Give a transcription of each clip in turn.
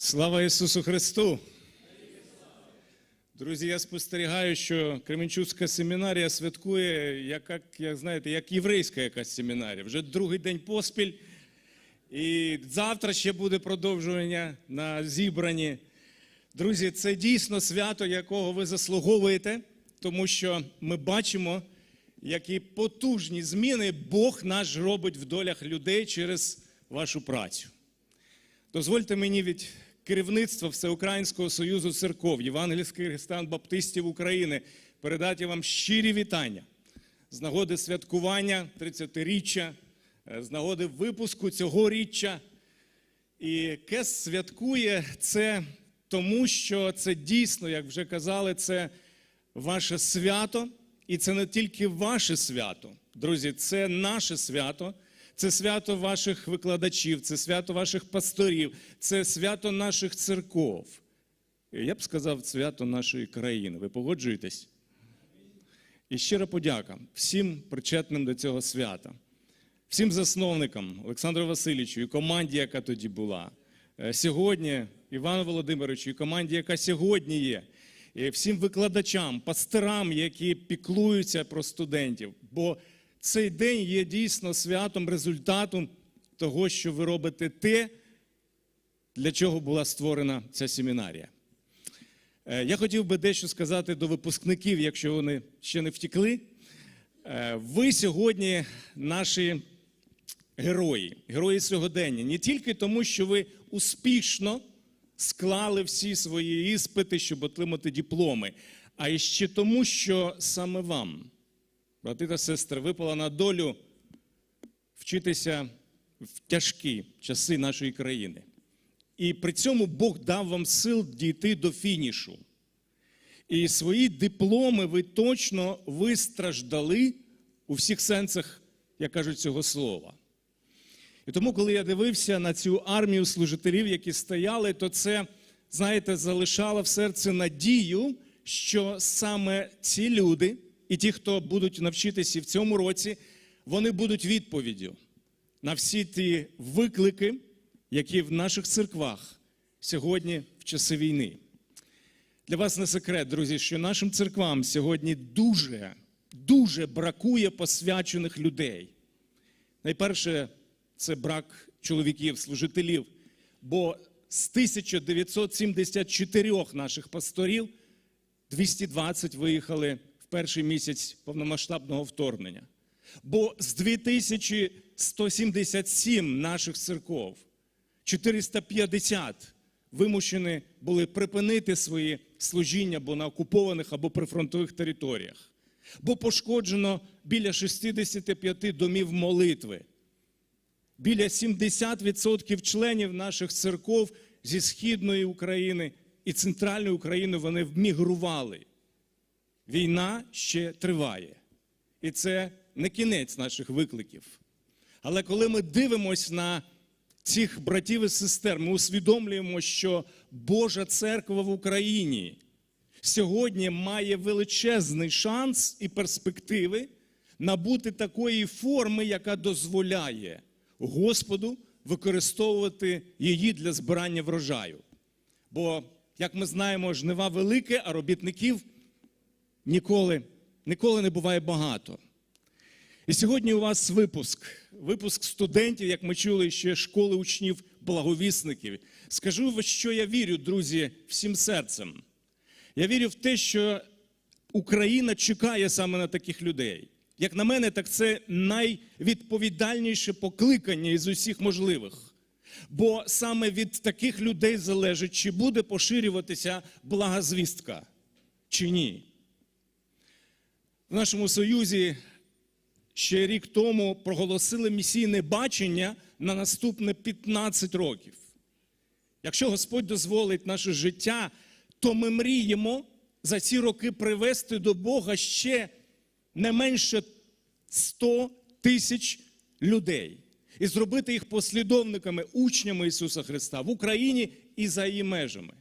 Слава Ісусу Христу! Друзі, я спостерігаю, що Кременчуцька семінарія святкує, як, як, знаєте, як єврейська якась семінарія. Вже другий день поспіль. І завтра ще буде продовжування на зібранні. Друзі, це дійсно свято, якого ви заслуговуєте, тому що ми бачимо, які потужні зміни Бог наш робить в долях людей через вашу працю. Дозвольте мені від керівництва Всеукраїнського союзу церков, Євангельських християн Баптистів України передати вам щирі вітання з нагоди святкування 30-річчя, е, з нагоди випуску цього річчя. І КЕС святкує це тому, що це дійсно, як вже казали, це ваше свято, і це не тільки ваше свято, друзі, це наше свято. Це свято ваших викладачів, це свято ваших пасторів, це свято наших церков. Я б сказав, свято нашої країни. Ви погоджуєтесь? І щира подяка всім причетним до цього свята, всім засновникам Олександру Васильовичу і команді, яка тоді була. Е, Сьогодні Івану Володимировичу і команді, яка сьогодні є, і всім викладачам, пасторам, які піклуються про студентів. Бо цей день є дійсно святом, результатом того, що ви робите те, для чого була створена ця семінарія. Е, Я хотів би дещо сказати до випускників, якщо вони ще не втекли. Е, Ви сьогодні наші герої, герої сьогодення. Не тільки тому, що ви успішно склали всі свої іспити, щоб отримати дипломи, а і ще тому, що саме вам, брати та сестри, випала на долю вчитися в тяжкі часи нашої країни. І при цьому Бог дав вам сил дійти до фінішу. І свої дипломи ви точно вистраждали у всіх сенсах, як кажуть, цього слова. І тому, коли я дивився на цю армію служителів, які стояли, то це, знаєте, залишало в серці надію, що саме ці люди і ті, хто будуть навчитися в цьому році, вони будуть відповіддю на всі ті виклики, які в наших церквах сьогодні в часи війни. Для вас не секрет, друзі, що нашим церквам сьогодні дуже, дуже бракує посвячених людей. Найперше, це брак чоловіків, служителів. Бо з 1974 наших пасторів 220 виїхали перший місяць повномасштабного вторгнення. Бо з 2177 наших церков 450 вимушені були припинити свої служіння або на окупованих або прифронтових територіях. Бо пошкоджено біля 65 домів молитви. Біля 70% членів наших церков зі Східної України і Центральної України вони вмігрували. Війна ще триває. І це не кінець наших викликів. Але коли ми дивимося на цих братів і сестер, ми усвідомлюємо, що Божа церква в Україні сьогодні має величезний шанс і перспективи набути такої форми, яка дозволяє Господу використовувати її для збирання врожаю. Бо, як ми знаємо, жнива велике, а робітників ніколи, ніколи не буває багато. І сьогодні у вас випуск, випуск студентів, як ми чули, ще школи учнів благовісників. Скажу, що я вірю, друзі, всім серцем. Я вірю в те, що Україна чекає саме на таких людей. Як на мене, так це найвідповідальніше покликання із усіх можливих. Бо саме від таких людей залежить, чи буде поширюватися благозвістка, чи ні. В нашому союзі ще рік тому проголосили місійне бачення на наступне 15 років. Якщо Господь дозволить наше життя, то ми мріємо за ці роки привести до Бога ще не менше 100 тисяч людей і зробити їх послідовниками, учнями Ісуса Христа в Україні і за її межами.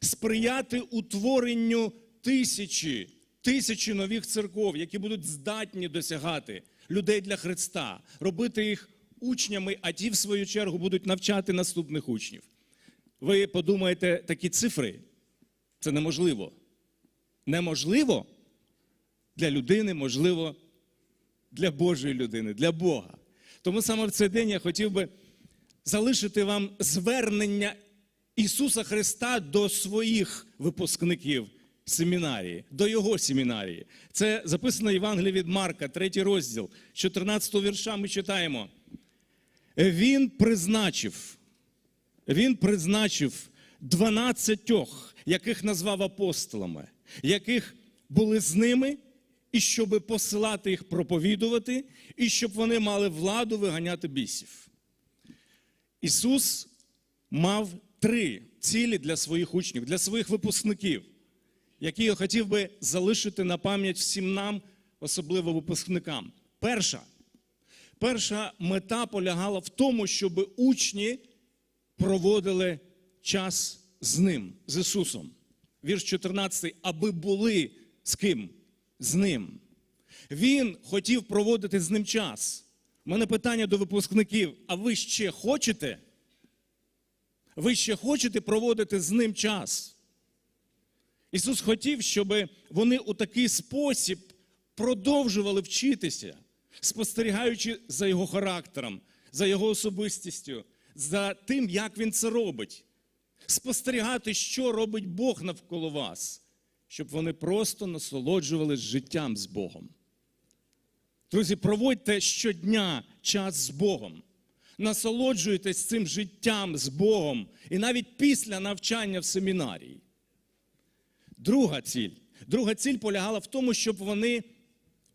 Сприяти утворенню тисячі, тисячі нових церков, які будуть здатні досягати людей для Христа, робити їх учнями, а ті, в свою чергу, будуть навчати наступних учнів. ви подумаєте, такі цифри це неможливо. Неможливо для людини, можливо, для Божої людини, для Бога. Тому саме в цей день я хотів би залишити вам звернення Ісуса Христа до своїх випускників семінарії, до Його семінарії. Це записано в Євангелії від Марка, третій розділ, 14 вірша ми читаємо. Він призначив, він призначив 12, яких назвав апостолами, яких були з ними, і щоб посилати їх проповідувати, і щоб вони мали владу виганяти бісів. Ісус мав три цілі для своїх учнів, для своїх випускників, які я хотів би залишити на пам'ять всім нам, особливо випускникам. Перша, перша мета полягала в тому, щоб учні проводили час з ним, з Ісусом. Вірш 14, аби були з ким? З ним. Він хотів проводити з ним час. У мене питання до випускників: а ви ще хочете? Ви ще хочете проводити з ним час? Ісус хотів, щоб вони у такий спосіб продовжували вчитися, спостерігаючи за його характером, за його особистістю, за тим, як він це робить. Спостерігати, що робить Бог навколо вас, щоб вони просто насолоджувалися життям з Богом. Друзі, проводьте щодня час з Богом. Насолоджуйтесь цим життям з Богом і навіть після навчання в семінарії. Друга ціль. Друга ціль полягала в тому, щоб вони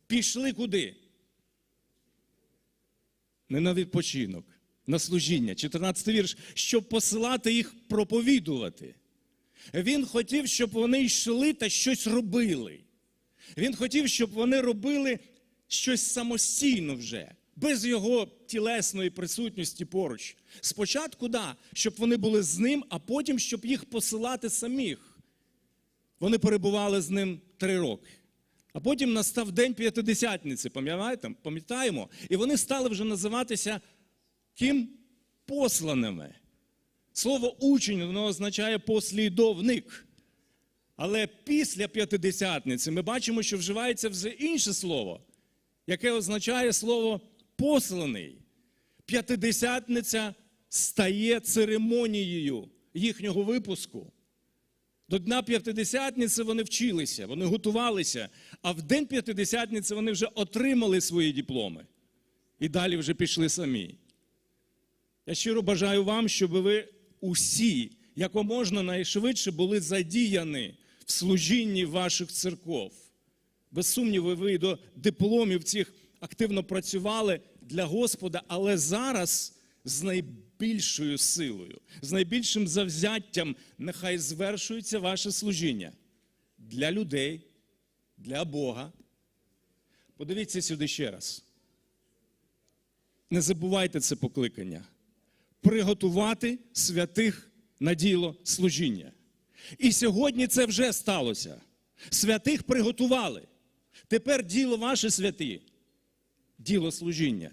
пішли куди? Не на відпочинок, на служіння. 14 вірш, щоб посилати їх проповідувати. Він хотів, щоб вони йшли та щось робили. Він хотів, щоб вони робили щось самостійно вже, без його тілесної присутності поруч. Спочатку, да, щоб вони були з ним, а потім, щоб їх посилати самих. Вони перебували з ним три роки. А потім настав день п'ятидесятниці, пам'ятаєте? пам'ятаємо? І вони стали вже називатися ким? Посланими. Слово учень воно означає послідовник. Але після п'ятидесятниці ми бачимо, що вживається вже інше слово, яке означає слово посланий. П'ятидесятниця стає церемонією їхнього випуску. До Дня П'ятидесятниці вони вчилися, вони готувалися, а в День П'ятидесятниці вони вже отримали свої дипломи і далі вже пішли самі. Я щиро бажаю вам, щоб ви усі якоможна найшвидше були задіяні в служінні ваших церков. Без сумніву, ви до дипломів цих активно працювали для Господа, але зараз з найбільшою силою, з найбільшим завзяттям нехай звершується ваше служіння для людей, для Бога. Подивіться сюди ще раз. Не забувайте це покликання. Приготувати святих на діло служіння. І сьогодні це вже сталося. Святих приготували. Тепер діло ваше святі, діло служіння.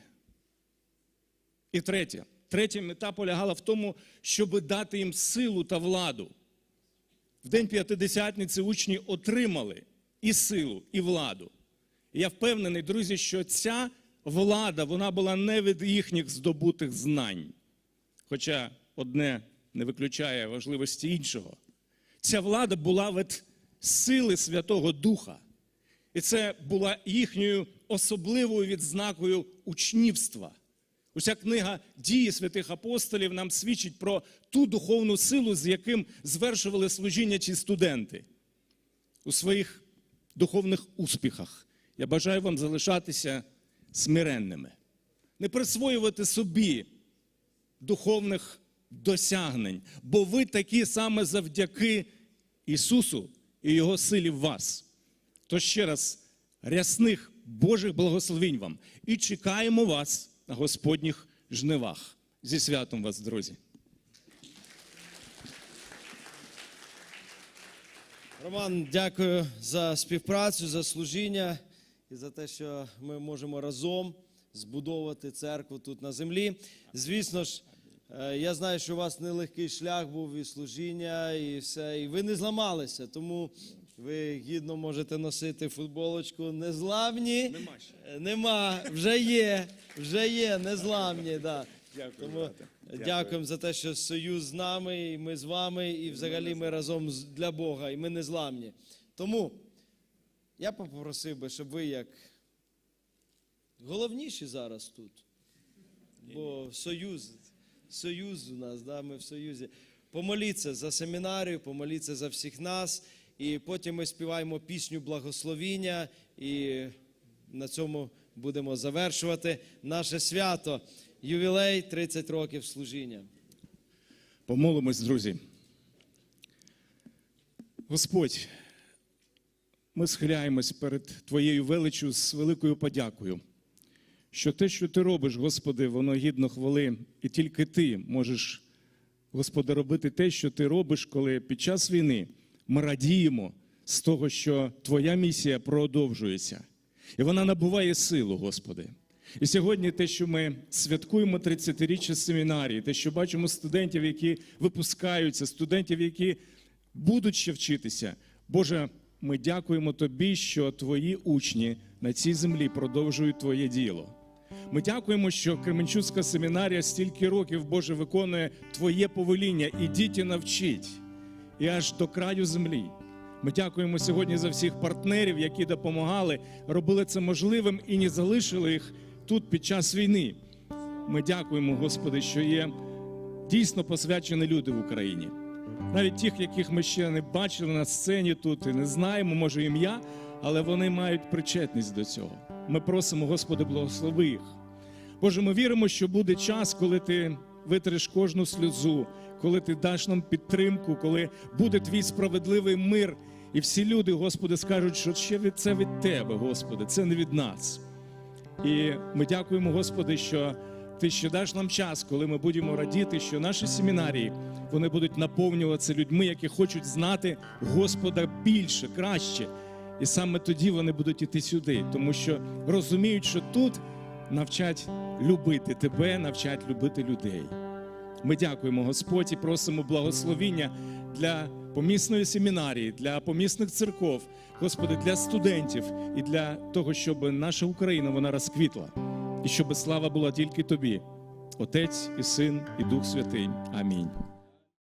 І третє. Третя мета полягала в тому, щоб дати їм силу та владу. В День П'ятидесятниці учні отримали і силу, і владу. І я впевнений, друзі, що ця влада вона була не від їхніх здобутих знань. Хоча одне не виключає важливості іншого. Ця влада була від сили Святого Духа. І це була їхньою особливою відзнакою учнівства. Уся книга дії святих апостолів нам свідчить про ту духовну силу, з яким звершували служіння ці студенти у своїх духовних успіхах. Я бажаю вам залишатися смиренними, не присвоювати собі духовних досягнень, бо ви такі саме завдяки Ісусу і Його силі в вас. То ще раз рясних Божих благословінь вам і чекаємо вас на Господніх жнивах. Зі святом вас, друзі! Роман, дякую за співпрацю, за служіння і за те, що ми можемо разом збудовувати церкву тут на землі. Звісно ж, е, Я знаю, що у вас нелегкий шлях був і служіння, і все, і ви не зламалися, тому ви гідно можете носити футболочку незламні. Нема ще. Е, Нема, вже є, вже є, незламні. Да. Дякую, Тому. Дякую. дякуємо за те, що союз з нами, і ми з вами, і взагалі ми разом для Бога, і ми незламні. Тому я попросив би, щоб ви як головніші зараз тут. Бо союз, союз у нас, да, ми в союзі. Помоліться за семінарію, помоліться за всіх нас. І потім ми співаємо пісню благословіння, і на цьому будемо завершувати наше свято. Ювілей 30 років служіння. Помолимось, друзі. Господь, ми схиляємось перед Твоєю величю з великою подякою, що те, що ти робиш, Господи, воно гідно хвали, і тільки Ти можеш, Господи, робити те, що ти робиш, коли під час війни ми радіємо з того, що Твоя місія продовжується, і вона набуває силу, Господи. І сьогодні те, що ми святкуємо 30-річчя семінарії, те, що бачимо студентів, які випускаються, студентів, які будуть ще вчитися. Боже, ми дякуємо Тобі, що Твої учні на цій землі продовжують Твоє діло. Ми дякуємо, що Кременчуцька семінарія стільки років, Боже, виконує Твоє повеління. І навчіть, і аж до краю землі. Ми дякуємо сьогодні за всіх партнерів, які допомагали, робили це можливим і не залишили їх тут під час війни. Ми дякуємо, Господи, що є дійсно посвячені люди в Україні. Навіть тих, яких ми ще не бачили на сцені тут і не знаємо, може ім'я, але вони мають причетність до цього. Ми просимо, Господи, благослови їх. Боже, ми віримо, що буде час, коли ти витриш кожну сльозу, коли ти даш нам підтримку, коли буде твій справедливий мир, і всі люди, Господи, скажуть, що ще від це від Тебе, Господи, це не від нас. І ми дякуємо, Господи, що Ти ще даш нам час, коли ми будемо радіти, що наші семінарії вони будуть наповнюватися людьми, які хочуть знати Господа більше, краще. І саме тоді вони будуть іти сюди, тому що розуміють, що тут навчать любити тебе, навчать любити людей. Ми дякуємо Господь і просимо благословіння для помісної семінарії, для помісних церков, Господи, для студентів і для того, щоб наша Україна вона розквітла, і щоб слава була тільки Тобі, Отець і Син, і Дух Святий. Амінь.